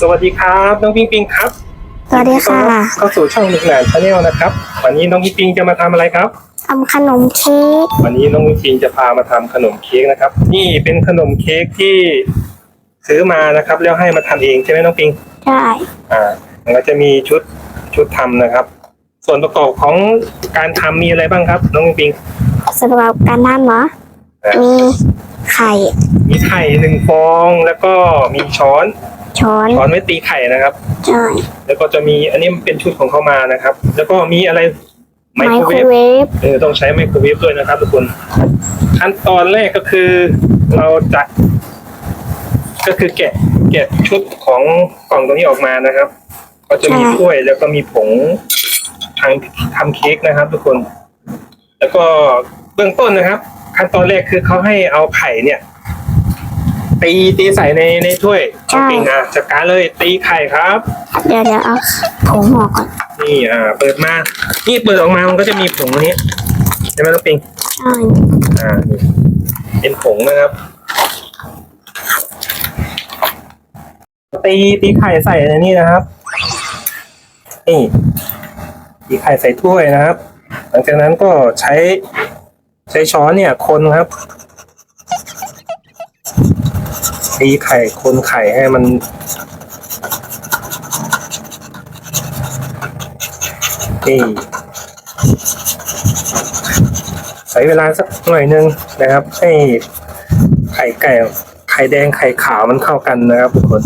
สวัสดีครับน้องปิงปิงครับสวัสดีค่ะเข้าสู่ช่องหนึ่งแหลนชาแนลนะครับ วันนี้น้องปิงปิงจะมาทำอะไรครับทำขนมเค้กวันนี้น้องปิงปิงจะพามาทำขนมเค้กนะครับ นี่เป็นขนมเค้กที่ซื้อมานะครับ แล้วให้มาทำเองใช่ไหมน้องปิงได้อ่ามันก็จะมีชุดชุดทำนะครับ ส่วนประกอบของการทำมีอะไรบ้างครับ น้องปิงปิงสำหรับการทำเหรออะมีไข่ มีไข่หนึ่งฟองแล้วก็มีช้อน ช้อนช้อนไว้ตีไข่นะครับ ใช่ แล้วก็จะมีอันนี้มันเป็นชุดของเขามานะครับ แล้วก็มีอะไรไมไมโครโครเวฟเวฟเออต้องใช้ไมโครเวฟด้วยนะครับทุกคน ขั้นตอนแรกก็คือเราจะก็คือแกะแกะชุดของกล่องตัวนี้ออกมานะครับ ก็จะมีถ้วยแล้วก็มีผงทางทำเค้กนะครับ ทุกคน แล้วก็เบื้องต้นนะครับ ขั้นตอนแรกคือเขาให้เอาไข่เนี่ย ตีตีใส่ในในถ้วยเอาปิงอะจัดการเลยตีไข่ครับ เดี๋ยวเดี๋ยวเอาผงออกก่อน นี่อ่าเปิดมา นี่เปิดออกมามันก็จะมีผงอันนี้ใช่ไหมน้องปิงใช่อ่านี่เป็นผงนะครับ ตีตีไข่ใส่ในนี่นะครับนี่ตีไข่ใส่ถ้วยนะครับ หลังจากนั้นก็ใช้ใช้ช้อนเนี่ยคนครับ ตีไข่คนไข่ให้มัน นี่ใช้เวลาสักหน่อยนึงนะครับ ให้ไข่ไก่ไข่แดงไข่ขาวมันเข้ากันนะครับทุกคน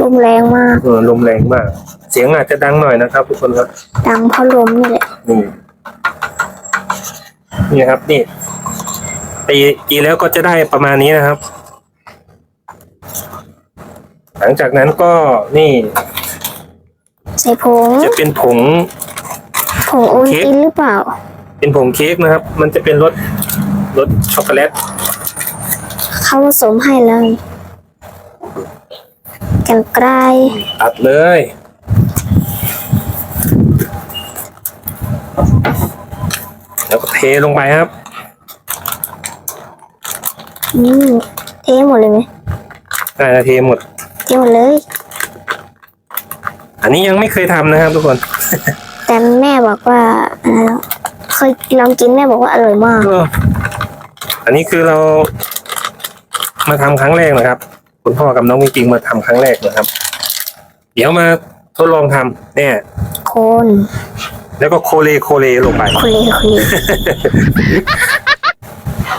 ลมแรงมากเออลมแรงมาก เสียงอาจจะดังหน่อยนะครับทุกคนครับดังเพราะลมนี่แหละนี่นี่ครับนี่ตีตีแล้วก็จะได้ประมาณนี้นะครับ หลังจากนั้นก็นี่ใส่ผงจะเป็นผง ผงโอนเค้กตินหรือเปล่า เป็นผงเค้กนะครับ มันจะเป็นรสรสช็อกโกแลตเขาผสมให้เลยกันไกลตัดเลยแล้วก็เทลงไปครับ อืมเทหมดเลยไหมน่าจะเทหมด เทหมดเลย อันนี้ยังไม่เคยทำนะครับทุกคน แต่แม่บอกว่าอะไรนะเคยลองกินแม่บอกว่าอร่อยมากก็อันนี้คือเรา มาทำครั้งแรกนะครับ คุณพ่อกับน้องจริงๆมาทำครั้งแรกนะครับ เดี๋ยวมาทดลองทำเนี่ย โคนแล้วก็โคเลโคเลลงไปคุยคุย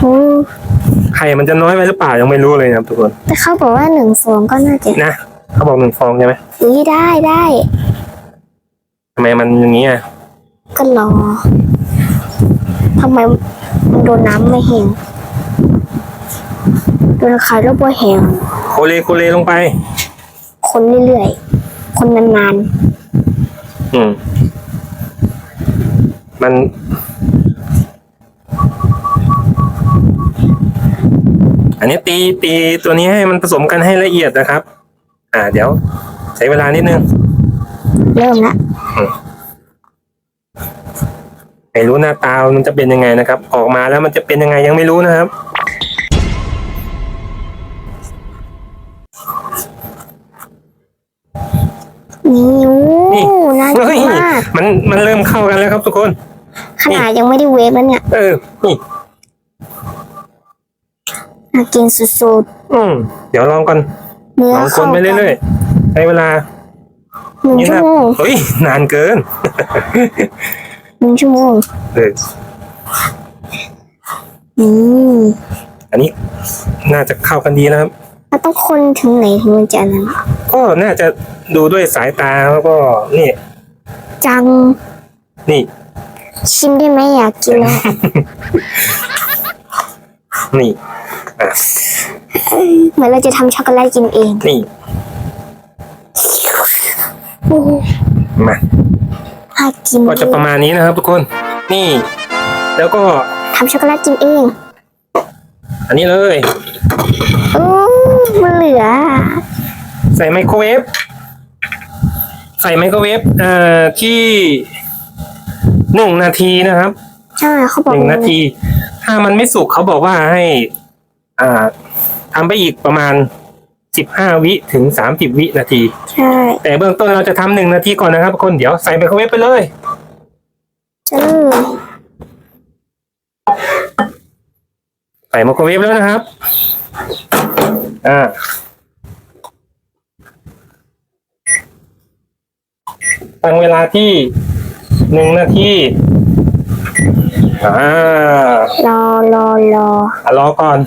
โอ้ ไข่มันจะน้อยไปหรือเปล่ายังไม่รู้เลยนะครับทุกคนแต่เขาบอกว่าหนึ่งฟองก็น่าจะนะเขาบอกหนึ่งฟองใช่ไหมอุ้ยได้ได้ทำไมมันอย่างนี้อะก็รอทำไมมันโดนน้ำไม่แห้งโดนไข่แล้วบ่แห้งโคเลโคเลลงไป คนเรื่อยๆคนนานอืมมัน อันนี้ตีตีตัวนี้ให้มันผสมกันให้ละเอียดนะครับ อ่า เดี๋ยว ใช้เวลานิดนึงๆเริ่มละไม่รู้หน้าตามันจะเป็นยังไงนะครับ ออกมาแล้วมันจะเป็นยังไงยังไม่รู้นะครับนี่โอ้นี่น่ากิเฮ้นยมากมันมันเริ่มเข้ากันแล้วครับทุกคน ขนาดยังไม่ได้เวฟแล้วเนี่ย เออ นี่ น่ากินสุดอืมเดี๋ยวลองก่อนๆเนื้อลองคเข้านไปกันเรื่อยๆใช้เวลาหนึ่งชั่วโมงเฮ้ยนานเกิน หนึ่งชั่วโมงเอออืมอันนี้น่าจะเข้ากันดีนะครับ แล้วต้องคนถึงไหนถึงมันจะนั้นก็น่าจะดูด้วยสายตาแล้วก็นี่จังนี่ ชิมได้ไหมอยากกินแล้วนี่ อะเหมือนเราจะทำช็อกโกแลตกินเองนี่โอ้มาน่ากินก็จะประมาณนี้นะครับทุกคน นี่ แล้วก็ทำช็อกโกแลตกินเอง อันนี้เลยโอ้มันเหลือ ใส่ไมโครเวฟใส่ไมโครเวฟเอ่อที่หนึ่งนาทีนะครับ ใช่เขาบอหกนึ่งนาที ถ้ามันไม่สุกเขาบอกว่าให้ อ่าทำไปอีกประมาณสิบห้าวิถึงสามสิบวินาที ใช่แต่เบื้องต้นเราจะทำหนึ่งนาทีก่อนนะครับทุกคนเดี๋ยวใส่ไมโครเวฟไปเลยใช่ใส่ไมโครเวฟแล้วนะครับ อ่าตั้งเวลาที่หนึ่งนาทีอ่ารอรอรออะรอก่อน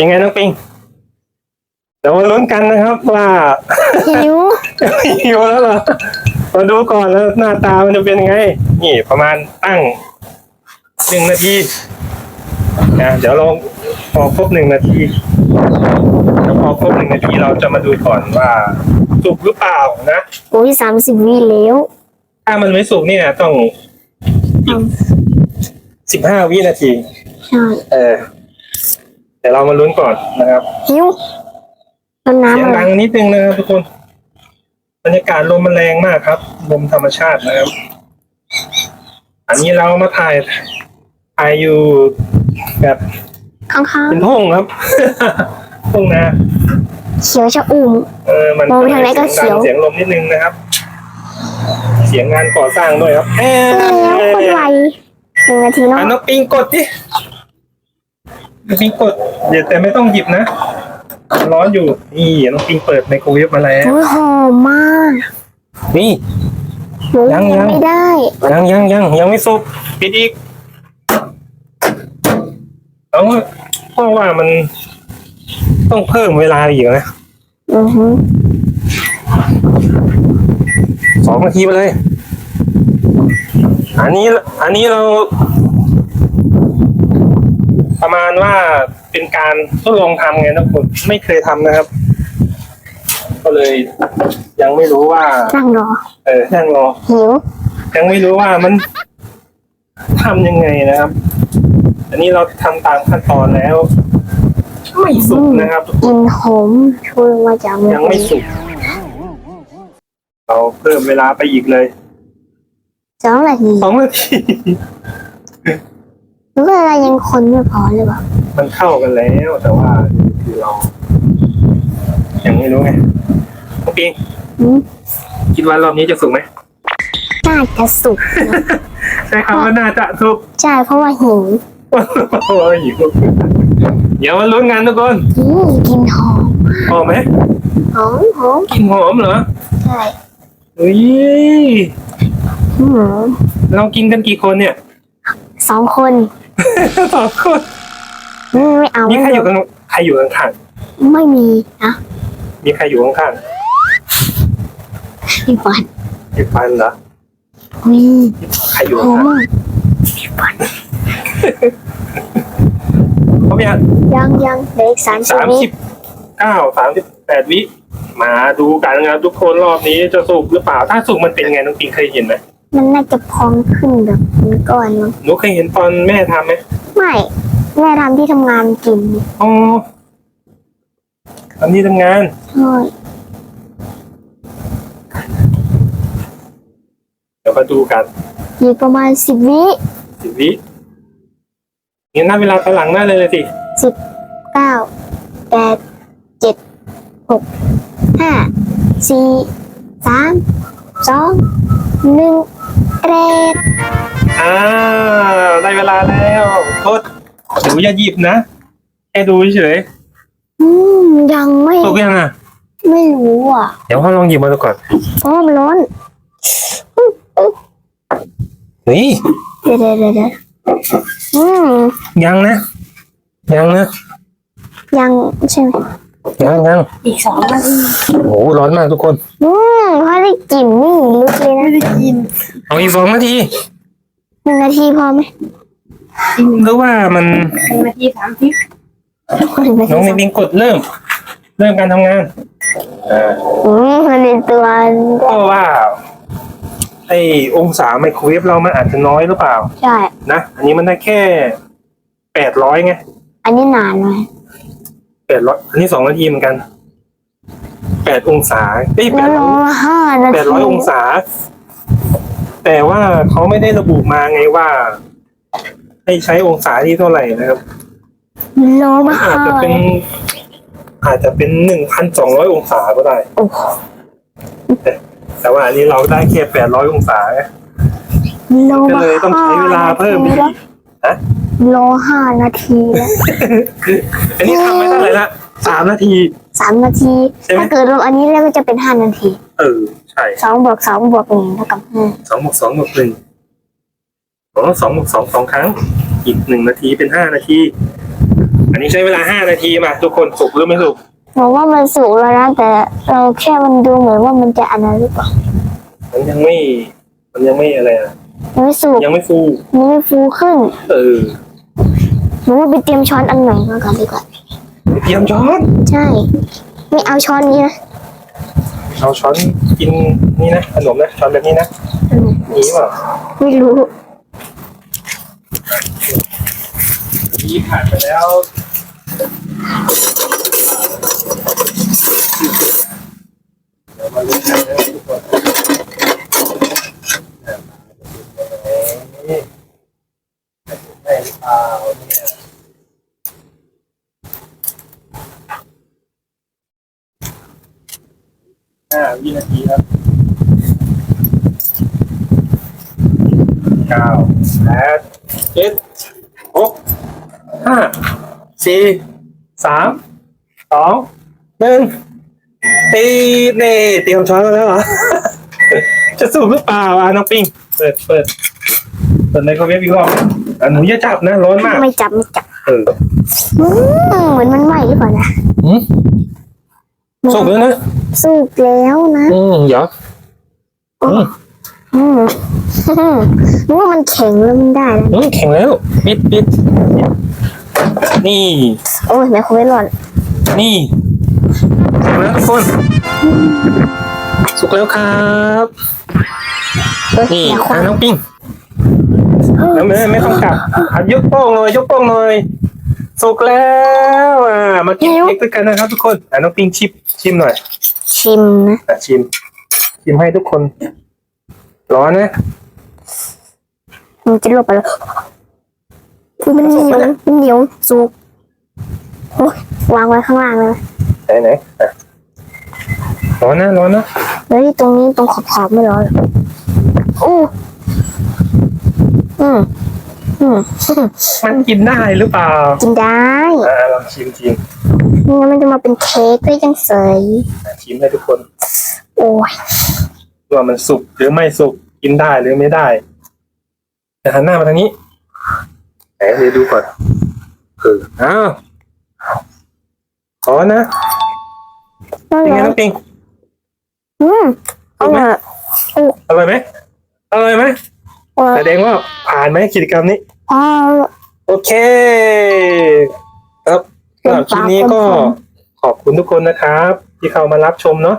ยังไงน้องปิงเดี๋ยวมาลุ้นกันนะครับว่าหิวหิวแล้วเหรอมาดูก่อนแล้วหน้าตามันจะเป็นยังไง นี่ประมาณตั้งหนึ่งนาทีนะเดี๋ยวเราพอครบหนึ่งนาทีแล้วพอครบหนึ่งนาทีเราจะมาดูก่อนว่าสุกหรือเปล่านะโอ้ยสามสิบวิแล้ว ถ้ามันไม่สุกเนี่ยต้องสิบห้าวินาที ใช่ เออ แต่เรามาลุ้นก่อนนะครับหิวต้นเสียงน้ำอะไรดังนิดนึงนะครับทุกคนบรรยากาศลมมันแรงมากครับลมธรรมชาตินะครับ อันนี้เรามาถ่ายถ่ายอยู่แบบข้างเป็นห้องครับห้องนาๆเขียวชะอุ่มเออมันมองไปทางไหนก็เขียวเสียงลมนิดนึงนะครับ เสียงงานก่อสร้างด้วยครับเอแล้วคนไวหนึ่งนาทีเนาะอะน้องปิงกดดิน้องปิงกด เดี๋ยวแต่ไม่ต้องหยิบนะ ร้อนอยู่ นี่น้องปิงเปิดไมโครเวฟมาแล้ว โอ้ยหอมมากนี่ หนูยังยัง ไม่ได้ยังยังยังยังไม่สุกปิดอีกเอาเพราะว่ามันต้องเพิ่มเวลาอีกนะอือฮึสองนาทีไปเลย อันนี้ อันนี้เรา ประมาณว่า เป็นการทดลองทำไงนะผมไม่เคยทำนะครับ ก็เลย ยังไม่รู้ว่า นั่งรอเออยังรอ หิวยังไม่รู้ว่ามันทำยังไงนะครับ อันนี้เราทำตามขั้นตอนแล้ว ไม่สุกนะครับ กลินหอมช่วยมาจากมือยังไม่สุก เราเพิ่มเวลาไปอีกเลยสองนาทีสองนาที หรือว่าอะไรยังคนไม่พอหรือเปล่ามันเข้ากันแล้วแต่ว่าคือเรายังไม่รู้ไงน้องปิงอืมคิดว่ารอบนี้จะสุกไหมน่าจะสุกนะใช่คำว่าน่าจะสุก ใช่เพราะว่าหิวโอ้ยหิวเดี๋ยวมาลุ้นกันทุกคนอืมกลินหอมหอมไหมหอมหอมกลินหอมเหรอใช่เฮ้ยอืมเรากินกันกี่คนเนี่ย สองคน สองคนอืมไม่เอามีไม่ใครอยู่เอาข้างใครอยู่ข้างไม่มีนะๆมีใครอยู่ข้างพี่ฟันๆอยู่ฟันเหรอมีใครอยู่หอมข้างมากพี่ฟันๆเขาไม่อ่านยังยังเหล็กสามสิบสามวิสิบเก้าสามสิบแปดวิมาดูกันนะครับทุกคนรอบนี้จะสุกหรือเปล่า ถ้าสุกมันเป็นไงน้องปิงเคยเห็นไหม มันน่าจะพองขึ้นแบบเป็นก้อนมั้งหนูเคยเห็นตอนแม่ทำไหมไม่แม่ทำที่ทำงานกินอ๋อทำที่ทำงานใช่เดี๋ยวมาดูกันอีกประมาณสิบวิสิบวิงั้นนับเวลาถอยหลังหน้าเลยเลยสิสิบเก้าแปดเจ็ดหกห้าสี่สามสองหนึ่ง เรดอ่าได้เวลาแล้วโทษหนูอย่าหยิบนะแค่ดูเฉยอืมยังไม่ๆสุกยังอะ ไม่รู้อะเดี๋ยวพ่อลองหยิบมาดูก่อนเพราะว่ามันร้อนนี่เดี๋ยวเดี๋ยวเดี๋ยวเดี๋ยวอืมยังนะ ยังนะ ยังใช่ไหม ยังยังอีกสองนาทีโอ้โหร้อนมากทุกคน อืมพอได้กลิ่นนี่ลึกเลยนะได้กินเอาอีกสองนาทีหนึ่งนาทีพอไหมหรือว่ามันหนึ่งนาทีสามสิบหนึ่งนาทีน้องสาในมบิงกดเริ่ม เริ่มการทำงานอ่าอืมมันเป็นตัวเพราะว่าไอองศาไมโครเวฟเรามันอาจจะน้อยหรือเปล่า ใช่ นะ อันนี้มันได้แค่แปดร้อยไง อันนี้นานไหม แปดร้อยอันนี้สองนาทีเหมือนกันแปดองศาได้แปแล้วดรอห้านาทีแปดร้อยองศา แต่ว่าเขาไม่ได้ระบุมาไงว่า ให้ใช้องศาที่เท่าไหร่นะครับโลมาอาจจะเป็น อาจจะเป็นหนึ่งพันสองร้อยองศาก็ได้โอ้โหแต่แต่ว่าอันนี้เราได้แค่แปดร้อยองศาไงโลก็มาเลยต้องใช้เวลาเพิ่มอีกฮะ โลห้านาทีแล้ว อันนี้ทำไม่เท่าไหร่ละสามนาที สามนาที ใช่ไหม ถ้าเกิดรวมอันนี้แล้วก็จะเป็นห้านาทีเออ ใช่สองบวกสองบวกหนึ่งเท่ากับห้าสองบวกสองบวกหนึ่งอ๋อสองบวกสองสองครั้ง อีกหนึ่งนาทีเป็นห้านาที อันนี้ใช้เวลาห้านาทีมา ทุกคนสุกหรือไม่สุกบอกว่ามันสุกแล้วนะแต่เราแค่มันดูเหมือนว่ามันจะอันนั้นหรือเปล่ามันยังไม่ มันยังไม่อะไรอะ มันไม่สุกยังไม่ฟู มันไม่ฟูขึ้น เออ หนูว่าไปเตรียมช้อนอันใหม่มาก่อนดีกว่า เตรียมช้อน ใช่ ไม่เอาช้อนนี้นะ เอาช้อนกินนี่นะขนมนะช้อนแบบนี้นะอืมมีเปล่าไม่รู้มีผ่านไปแล้วเดี๋ยวมาลุ้นกันนะทุกคนนี่ได้หรือเปล่าเนี่ยห้า วินาทีครับเก้าแปดเจ็ดหกห้าสี่สามสองหนึ่งตีเน่เตรียมช้อนมาแล้วเหรอ จะสูบหรือเปล่าอะน้องปิงเปิดเปิดเปิดในคอมเมนต์อีกรอบอะหนูอย่าจับนะร้อนมากไม่จับไม่จับเอออืมเหมือนมันใหม่หรือเปล่านะหืมสุกแล้วนะ สุกแล้วนะอืมเดี๋ยวอืมอืมนึกว่ามันแข็งแล้วมันได้นะอืมแข็งแล้ว ปิดปิดนี่ โอ้ยแม่คงไม่ร้อนนี่แข็งแล้วทุกคน สุกแล้วครับ เอ้ยนี่อย่าคอะว้าน้องปิ้งแล้วไม่ไม่ต้องกลับอะยกโป้งเลยยกโป้งเลยสุกแล้วอ่ามากินเค้กด้วยกันนะครับทุกคนอะน้องปิ้งชิมชิมหน่อย ชิมนะอะชิม ชิมให้ทุกคน ร้อนนะมันจะลบไปแล้วคือมันเหนียวมันเหนียวสุกโอ้ยวางไว้ข้างล่างเลยไหนไหนอะร้อนนะร้อนนะเฮ้ยตรงนี้ตรงขอบขอบๆไม่ร้อนโอ้อืมอืมมันกินได้หรือเปล่ากินได้อ่าลองชิมชิมไม่งั้ นมันจะมาเป็นเค้กก็ยังเสยอะชิมให้ทุกคน โอ้ยว่ามันสุกหรือไม่สุกกินได้หรือไม่ได้จะหันหน้ามาทางนี้ไหนเดี๋ยวดูก่อนเอออ้าวขอนะนั่นเป็นแหไงละน้องปิงอืมเอาละอร่อยไหมอร่อยไหมเอาแสละดงว่าผ่านไหมกิจกรรมนี้เอาละโอเคครับ สำหรับคลิปนี้ก็ขอบคุณทุกคนนะครับ ที่เข้ามารับชมเนาะ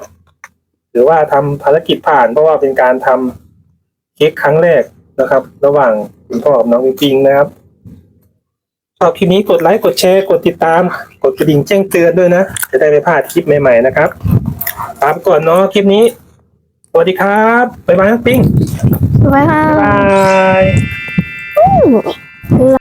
หรือว่าทำภารกิจผ่านเพราะว่าเป็นการทำเค้กครั้งแรกนะครับ ระหว่างคุณพ่อกับน้องปิงนะครับชอบคลิปนี้กดไลค์กดแชร์กดติดตาม กดกระดิ่งแจ้งเตือนด้วยนะ จะได้ไม่พลาดคลิปใหม่ๆนะครับตามก่อนเนาะคลิปนี้สวัสดีครับบ๊ายบายน้องปิงไว้ค่ะบ๊ายบายล